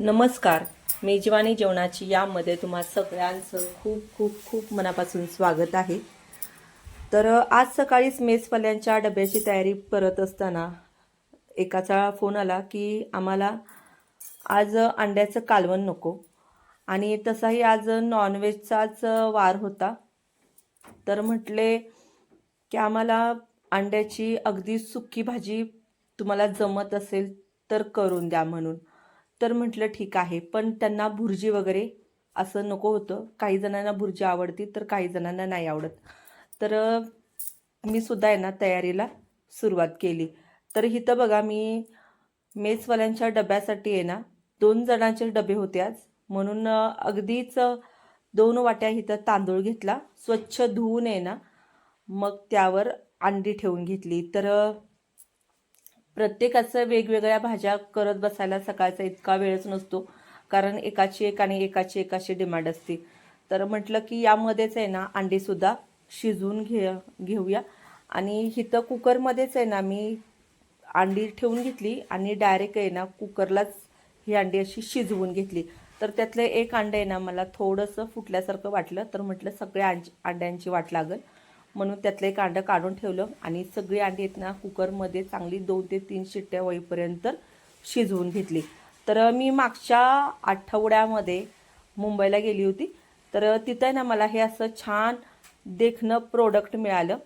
नमस्कार. मेजवानी जेवणाची यामध्ये तुम्हा सगळ्यांचं खूप खूप खूप मनापासून स्वागत आहे. तर आज सकाळीच मेजवाल्यांच्या डब्याची तयारी करत असताना एकाचा फोन आला की आम्हाला आज अंड्याचं कालवण नको. आणि तसाही आज नॉनव्हेजचाच वार होता. तर म्हटले की आम्हाला अंड्याची अगदी सुकी भाजी तुम्हाला जमत असेल तर करून द्या म्हणून. तर म्हटलं ठीक आहे पण त्यांना भुर्जी वगैरे असं नको होतं. काही जणांना भुर्जी आवडती तर काही जणांना नाही आवडत. तर मी सुद्धा यांना ना तयारीला सुरुवात केली. तर इथं बघा मी मेसवाल्यांच्या डब्यासाठी आहे ना दोन जणांचे डबे होते आज. म्हणून अगदीच दोन वाट्या इथं तांदूळ घेतला. स्वच्छ धुवून आहे ना मग त्यावर अंडी ठेवून घेतली. तर प्रत्येकाचं वेगवेगळ्या भाज्या करत बसायला सकाळचा इतका वेळच नसतो. कारण एकाची एक आणि एकाची एकाची डिमांड असते. तर म्हटलं की यामध्येच आहे ना अंडीसुद्धा शिजवून घे घेऊया. आणि इथं कुकरमध्येच आहे ना मी अंडी ठेवून घेतली आणि डायरेक्ट आहे ना कुकरलाच ही अंडी अशी शिजवून घेतली. तर त्यातलं एक अंडं आहे ना मला थोडंसं फुटल्यासारखं वाटलं. तर म्हटलं सगळ्या अंज अंड्यांची वाट लागल. म्हणून त्यातलं एक अंडं काढून ठेवलं आणि सगळी अंडी आहेत ना कुकरमध्ये चांगली दोन ते तीन शिट्ट्या होईपर्यंत शिजवून घेतली. तर मी मागच्या आठवड्यामध्ये मुंबईला गेली होती. तर तिथं आहे ना मला हे असं छान देखणं प्रोडक्ट मिळालं.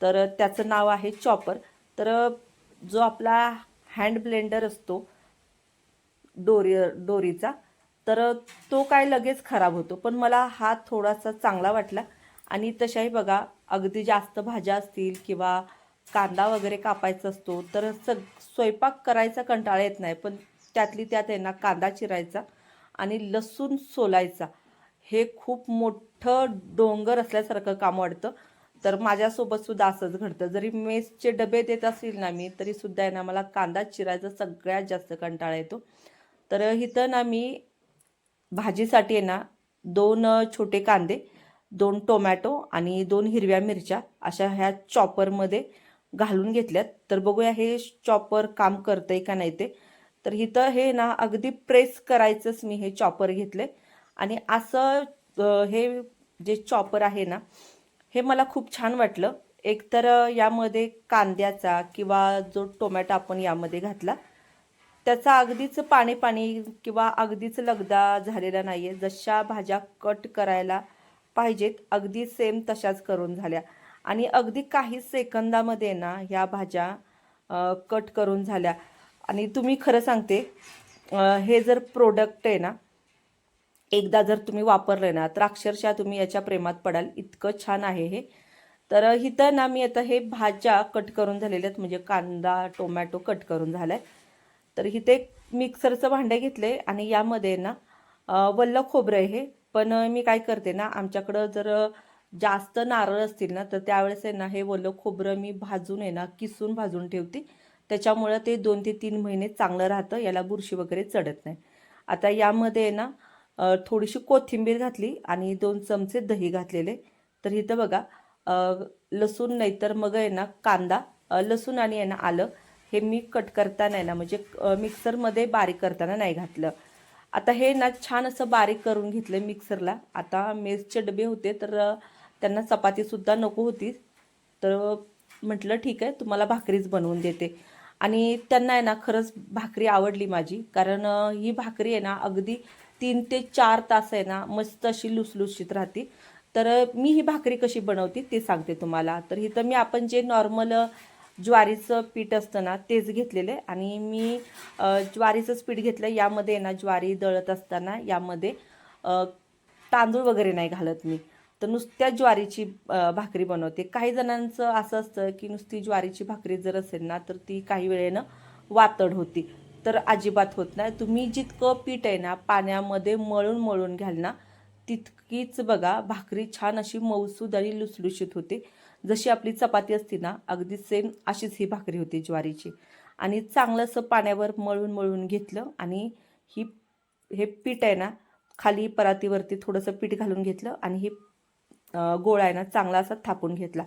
तर त्याचं नाव आहे चॉपर तर जो आपला हँड ब्लेंडर असतो डोरी डोरीचा तर तो काय लगेच खराब होतो. पण मला हा थोडासा चांगला वाटला. आणि तशाही बघा अगदी जास्त भाज्या असतील किंवा कांदा वगैरे कापायचा असतो तर सग स्वयंपाक करायचा कंटाळा येत नाही. पण त्यातली त्यात आहे ना कांदा चिरायचा आणि लसूण सोलायचा. हे खूप मोठं डोंगर असल्यासारखं काम वाटतं तर माझ्यासोबतसुद्धा असंच घडतं. जरी मेसचे डबे देत असेल ना मी तरीसुद्धा आहे ना मला कांदा चिरायचा सगळ्यात जास्त कंटाळा येतो. तर इथं ना मी भाजीसाठी आहे ना दोन छोटे कांदे दोन टोमॅटो आणि दोन हिरव्या मिरच्या अशा ह्या चॉपरमध्ये घालून घेतल्यात. तर बघूया हे चॉपर काम करतंय का नाही ते. तर इथं हे ना अगदी प्रेस करायचंच मी हे चॉपर घेतले आणि असं हे जे चॉपर आहे ना हे मला खूप छान वाटलं. एकतर यामध्ये कांद्याचा किंवा जो टोमॅटो आपण यामध्ये घातला त्याचा अगदीच पाणी पाणी किंवा अगदीच लगदा झालेला नाही आहे जशा भाज्या कट करायला पाहिजेत. अगदी सेम तशाच करून झाल्या. आणि अगदी काही सेकंदामध्ये ना ह्या भाज्या कट करून झाल्या. आणि तुम्ही खरं सांगते हे जर प्रोडक्ट आहे ना एकदा जर तुम्ही वापरलं ना तर अक्षरशः तुम्ही याच्या प्रेमात पडाल. इतकं छान आहे हे. तर इथं ना मी आता हे भाज्या कट करून झालेल्या आहेत. म्हणजे कांदा टोमॅटो कट करून झालाय. तर इथे मिक्सरचं भांडं घेतले आणि यामध्ये ना वल्ल खोबरं हे. पण मी काय करते ना आमच्याकडं जर जास्त नारळ असतील ना तर त्यावेळेस आहे ना हे ओलं खोबरं मी भाजून आहे ना किसून भाजून ठेवते. त्याच्यामुळं ते दोन ते तीन महिने चांगलं राहतं याला बुरशी वगैरे चढत नाही. आता यामध्ये आहे ना थोडीशी कोथिंबीर घातली आणि दोन चमचे दही घातलेले. तर इथं बघा लसूण नाही तर मग आहे ना कांदा लसूण आणि आहे ना आलं. हे मी कट करताना आहे ना म्हणजे मिक्सरमध्ये बारीक करताना नाही घातलं. आता हे ना छान असं बारीक करून घेतलं मिक्सरला. आता मेसचे डबे होते तर त्यांना चपातीसुद्धा नको होती. तर म्हटलं ठीक आहे तुम्हाला भाकरीच बनवून देते. आणि त्यांना आहे ना खरंच भाकरी आवडली माझी. कारण ही भाकरी आहे ना अगदी तीन ते चार तास आहे ना मस्त अशी लुसलुशीत राहते. तर मी ही भाकरी कशी बनवते ते सांगते तुम्हाला. तर इथं मी आपण जे नॉर्मल ज्वारीचं पीठ असतं ना तेच घेतलेलं आहे. आणि मी ज्वारीचंच पीठ घेतलं यामध्ये आहे ना ज्वारी दळत असताना यामध्ये तांदूळ वगैरे नाही घालत मी. तर नुसत्या ज्वारीची भाकरी बनवते. काही जणांचं असं असतं की नुसती ज्वारीची भाकरी जर असेल ना तर ती काही वेळेनं वातड होती. तर अजिबात होत नाही. तुम्ही जितकं पीठ आहे ना पाण्यामध्ये मळून मळून घ्याल ना तितकीच बघा भाकरी छान अशी मऊसूद आणि लुसलुशीत होते. जशी आपली चपाती असती ना अगदी सेम अशीच ही भाकरी होती ज्वारीची. आणि चांगलं असं पाण्यावर मळून मळून घेतलं आणि ही हे पीठ आहे ना खाली परातीवरती थोडंसं पीठ घालून घेतलं आणि हे गोळा आहे ना चांगला असा थापून घेतला.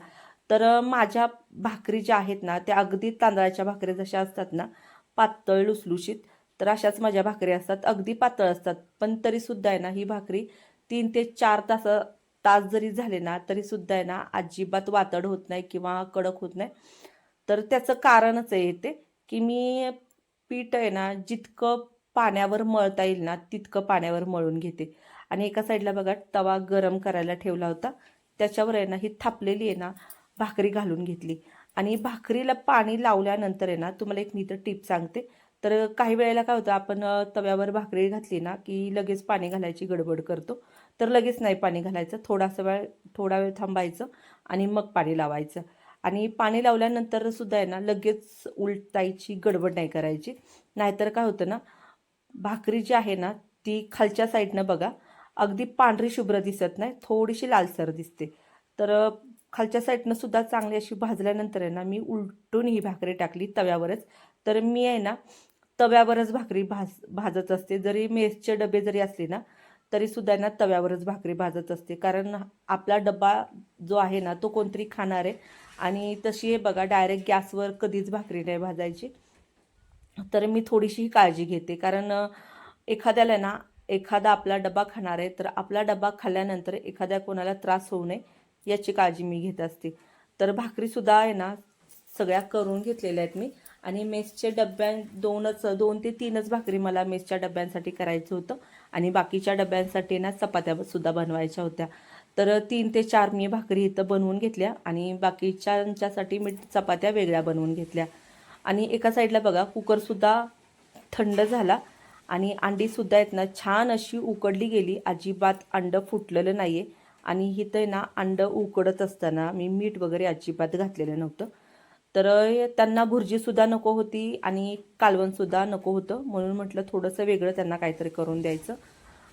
तर माझ्या भाकरी ज्या आहेत ना त्या अगदी तांदळाच्या भाकरी जशा असतात ना पातळ लुसलुशीत तर अशाच माझ्या भाकरी असतात. अगदी पातळ असतात पण तरीसुद्धा आहे ना ही भाकरी तीन ते चार तास तास जरी झाले ना तरीसुद्धा आहे ना अजिबात वातड होत नाही किंवा कडक होत नाही. तर त्याचं कारणच आहे ते की मी पीठ आहे ना जितकं पाण्यावर मळता येईल ना तितकं पाण्यावर मळून घेते. आणि एका साईडला बघा तवा गरम करायला ठेवला होता. त्याच्यावर आहे ना ही थापलेली आहे ना भाकरी घालून घेतली. आणि भाकरीला पाणी लावल्यानंतर आहे ना तुम्हाला एक मी तर टीप सांगते. तर काही वेळेला काय होतं आपण तव्यावर भाकरी घातली ना की लगेच पाणी घालायची गडबड करतो. तर लगेच नाही पाणी घालायचं. थोडासा वेळ थोडा वेळ थांबायचं आणि मग पाणी लावायचं. आणि पाणी लावल्यानंतर सुद्धा आहे ना लगेच उलटायची गडबड नाही करायची. नाहीतर काय होतं ना भाकरी जी आहे ना ती खालच्या साईडनं बघा अगदी पांढरी शुभ्र दिसत नाही थोडीशी लालसर दिसते. तर खालच्या साईडनं सुद्धा चांगली अशी भाजल्यानंतर आहे ना मी उलटून ही भाकरी टाकली तव्यावरच. तर मी आहे ना तव्यावरच भाकरी भाज भाजत असते. जरी मेसचे डबे जरी असले ना तरी सुद्धा ना तव्यावरच भाकरी भाजत असते. कारण आपला डबा जो आहे ना तो कोणतरी खाणार आहे. आणि तशी हे बघा डायरेक्ट गॅसवर कधीच भाकरी नाही भाजायची. तर मी थोडीशी काळजी घेते. कारण एखाद्याला ना एखादा आपला डबा खाणार आहे तर आपला डबा खाल्ल्यानंतर एखाद्या कोणाला त्रास होऊ नये याची काळजी मी घेत असते. तर भाकरीसुद्धा आहे ना सगळ्या करून घेतलेल्या आहेत मी. आणि मेसच्या डब्या दोनच दोन ते तीनच भाकरी मला मेसच्या डब्यांसाठी करायचं होतं. आणि बाकीच्या डब्यांसाठी ना चपात्यासुद्धा बनवायच्या होत्या. तर तीन ते चार मी भाकरी इथं बनवून घेतल्या आणि बाकीच्यांच्यासाठी मी चपात्या वेगळ्या बनवून घेतल्या. आणि एका साईडला बघा कुकरसुद्धा थंड झाला आणि अंडीसुद्धा आहेत ना छान अशी उकडली गेली. अजिबात अंडं फुटलेलं नाही आहे आणि इथं आहे ना अंडं उकडत असताना मी मीठ वगैरे अजिबात घातलेलं नव्हतं. तर त्यांना भुर्जीसुद्धा नको होती आणि कालवणसुद्धा नको होतं. म्हणून म्हटलं थोडंसं वेगळं त्यांना काहीतरी करून द्यायचं.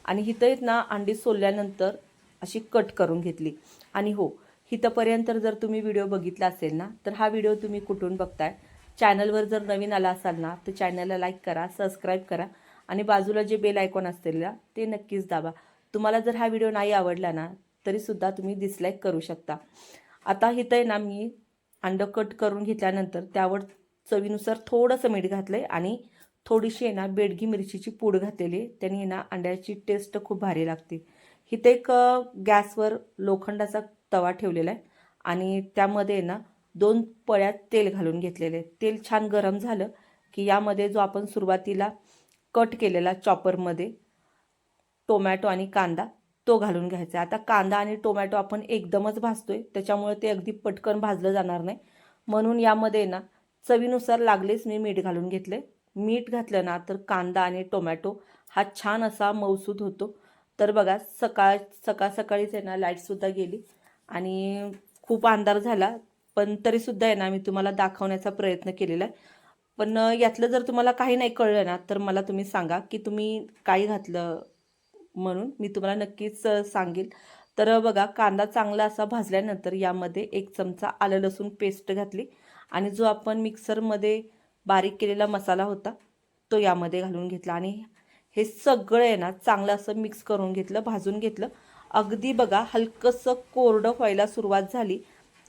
आणि इथं आहेत ना अंडी सोलल्यानंतर अशी कट करून घेतली. आणि हो इथंपर्यंत जर तुम्ही व्हिडिओ बघितला असेल ना तर हा व्हिडिओ तुम्ही कुठून बघताय? चॅनलवर जर नवीन आला असाल ना तर चॅनलला लाईक करा सबस्क्राईब करा आणि बाजूला जे बेल आयकॉन असतील ना ते नक्कीच दाबा. तुम्हाला जर हा व्हिडिओ नाही आवडला ना तरीसुद्धा तुम्ही डिसलाईक करू शकता. आता इथं आहे ना मी अंडं कट करून घेतल्यानंतर त्यावर चवीनुसार थोडंसं मीठ घातलं आहे आणि थोडीशी आहे ना बेडगी मिरचीची पूड घातलेली आहे. त्याने आहे ना अंड्याची टेस्ट खूप भारी लागते. इथे एक गॅसवर लोखंडाचा तवा ठेवलेला आहे आणि त्यामध्ये आहे ना दोन पळ्यात तेल घालून घेतलेले आहे तेल छान गरम झालं की यामध्ये जो आपण सुरुवातीला कट केलेला चॉपरमध्ये टोमॅटो आणि कांदा तो घालून घ्यायचा. आता कांदा आणि टोमॅटो आपण एकदमच भाजतोय त्याच्यामुळे ते अगदी पटकन भाजलं जाणार नाही. म्हणून यामध्ये ना चवीनुसार लागलेच मी मीठ घालून घेतले मीठ घातलं ना तर कांदा आणि टोमॅटो हा छान असा मौसूद होतो. तर बघा सकाळ सकाळ सकाळीच आहे ना लाईटसुद्धा गेली. आणि खूप अंधार झाला पण तरीसुद्धा आहे ना मी तुम्हाला दाखवण्याचा प्रयत्न केलेला आहे. पण यातलं जर तुम्हाला काही नाही कळलं ना तर मला तुम्ही सांगा की तुम्ही काय घातलं? म्हणून मी तुम्हाला नक्कीच सांगेल. तर बघा कांदा चांगला असा भाजल्यानंतर यामध्ये एक चमचा आलं लसूण पेस्ट घातली आणि जो आपण मिक्सरमध्ये बारीक केलेला मसाला होता तो यामध्ये घालून घेतला आणि हे सगळं आहे ना चांगलं असं मिक्स करून घेतलं भाजून घेतलं. अगदी बघा हलकंसं कोरडं व्हायला सुरुवात झाली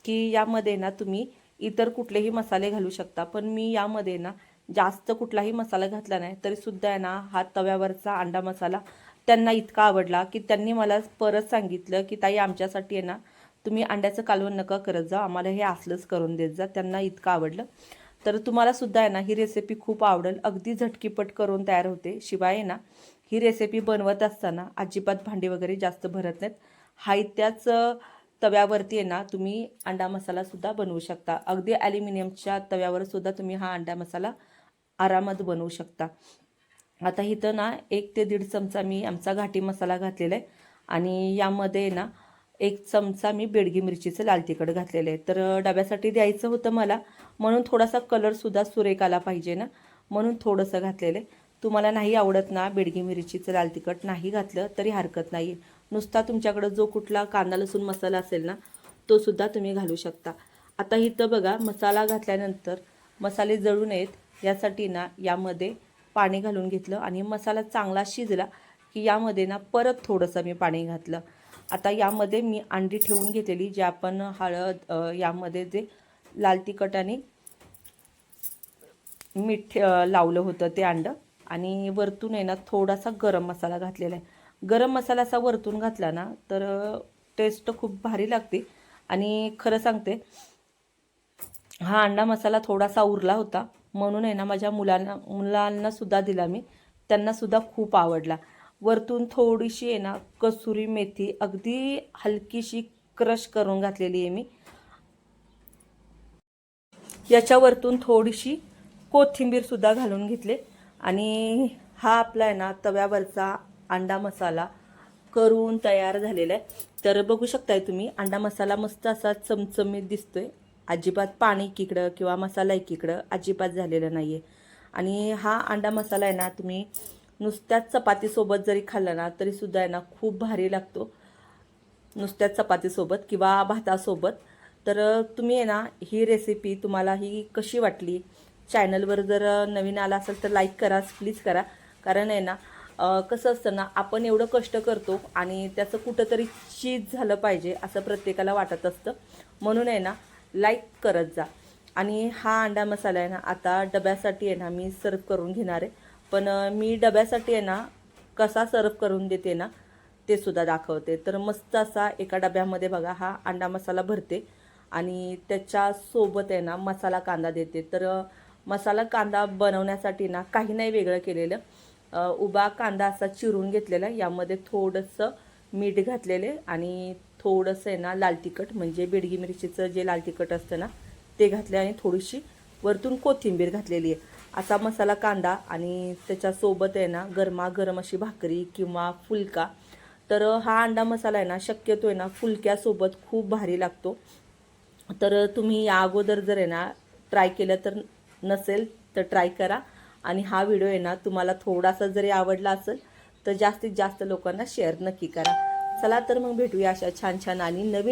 की यामध्ये ना तुम्ही इतर कुठलेही मसाले घालू शकता. पण मी यामध्ये ना जास्त कुठलाही मसाला घातला नाही तरीसुद्धा आहे ना हा तव्यावरचा अंडा मसाला त्यांना इतका आवडला की त्यांनी मला परत सांगितलं की ताई आमच्यासाठी आहे ना तुम्ही अंड्याचं कालवण नका करत जा आम्हाला हे असलंच करून देत जा. त्यांना इतकं आवडलं. तर तुम्हाला सुद्धा आहे ना ही रेसिपी खूप आवडेल. अगदी झटकीपट करून तयार होते. शिवाय आहे ना ही रेसिपी बनवत असताना अजिबात भांडी वगैरे जास्त भरत नाहीत. हाय त्याच तव्यावरती आहे ना तुम्ही अंडा मसालासुद्धा बनवू शकता. अगदी ॲल्युमिनियमच्या तव्यावर सुद्धा तुम्ही हा अंडा मसाला आरामात बनवू शकता. आता इथं ना एक ते दीड चमचा मी आमचा घाटी मसाला घातलेला आहे. आणि यामध्ये ना एक चमचा मी बेडगी मिरचीचं लाल तिखट घातलेलं आहे. तर डब्यासाठी द्यायचं होतं मला म्हणून थोडासा कलरसुद्धा सुरेख आला पाहिजे ना म्हणून थोडंसं घातलेलं आहे. तुम्हाला नाही आवडत ना बेडगी मिरचीचं लाल तिखट नाही घातलं तरी हरकत नाही. नुसता तुमच्याकडं जो कुठला कांदा लसूण मसाला असेल ना तो सुद्धा तुम्ही घालू शकता. आता इथं बघा मसाला घातल्यानंतर मसाले जळू नयेत यासाठी ना यामध्ये पाणी घालून घेतलं आणि मसाला चांगला शिजला की यामध्ये ना परत थोडंसं मी पाणी घातलं. आता यामध्ये मी अंडी ठेवून घेतलेली जे आपण हळद यामध्ये जे लाल तिखट आणि मीठ लावलं होतं ते अंडं. आणि वरतून आहे ना थोडासा गरम मसाला घातलेला आहे. गरम मसाला असा वरतून घातला ना तर टेस्ट खूप भारी लागते. आणि खरं सांगते हा अंडा मसाला थोडासा उरला होता. म्हणून आहे ना माझ्या मुलांना मुलांनासुद्धा दिला मी. त्यांनासुद्धा खूप आवडला. वरतून थोडीशी आहे ना कसुरी मेथी अगदी हलकीशी क्रश करून घातलेली आहे मी. याच्यावरतून थोडीशी कोथिंबीरसुद्धा घालून घेतले. आणि हा आपला आहे ना तव्यावरचा अंडा मसाला करून तयार झालेला आहे. तर बघू शकताय तुम्ही अंडा मसाला मस्त असा चमचमीत दिसतोय. अजिबात पाणी एकीकडं किंवा मसाला एकीकडं अजिबात झालेला नाही आहे आणि हा अंडा मसाला आहे ना तुम्ही नुसत्याच चपातीसोबत जरी खाल्ला ना तरीसुद्धा आहे ना खूप भारी लागतो. नुसत्याच चपातीसोबत किंवा भातासोबत. तर तुम्ही आहे ना ही रेसिपी तुम्हाला ही कशी वाटली? चॅनलवर जर नवीन आला असेल तर लाईक करा प्लीज करा. कारण आहे ना कसं असतं ना आपण एवढं कष्ट करतो आणि त्याचं कुठंतरी चीज झालं पाहिजे असं प्रत्येकाला वाटत असतं. म्हणून आहे ना लाईक करत जा. आणि हा अंडा मसाला आहे ना आता डब्यासाठी आहे ना मी सर्व करून घेणार आहे. पण मी डब्यासाठी आहे ना कसा सर्व करून देते ना ते सुद्धा दाखवते. तर मस्त असा एका डब्यामध्ये बघा हा अंडा मसाला भरते. आणि त्याच्यासोबत आहे ना मसाला कांदा देते. तर मसाला कांदा बनवण्यासाठी ना काही नाही वेगळं केलेलं. उभा कांदा असा चिरून घेतलेला यामध्ये थोडंसं मीठ घातलेले आणि थोडंसं आहे ना लाल तिखट म्हणजे बेडगी मिरचीचं जे लाल तिखट असतं ना ते घातले आणि थोडीशी वरतून कोथिंबीर घातलेली आहे. असा मसाला कांदा आणि त्याच्यासोबत आहे ना गरमागरम अशी भाकरी किंवा फुलका. तर हा अंडा मसाला आहे ना शक्यतो आहे ना फुलक्यासोबत खूप भारी लागतो. तर तुम्ही या अगोदर जर आहे ना ट्राय केलं तर नसेल तर ट्राय करा. आणि हा व्हिडिओ आहे ना तुम्हाला थोडासा जरी आवडला असेल तर जास्तीत जास्त लोकांना शेअर नक्की करा. चला तर मग भेटूया अशा छान छान आणि नवीन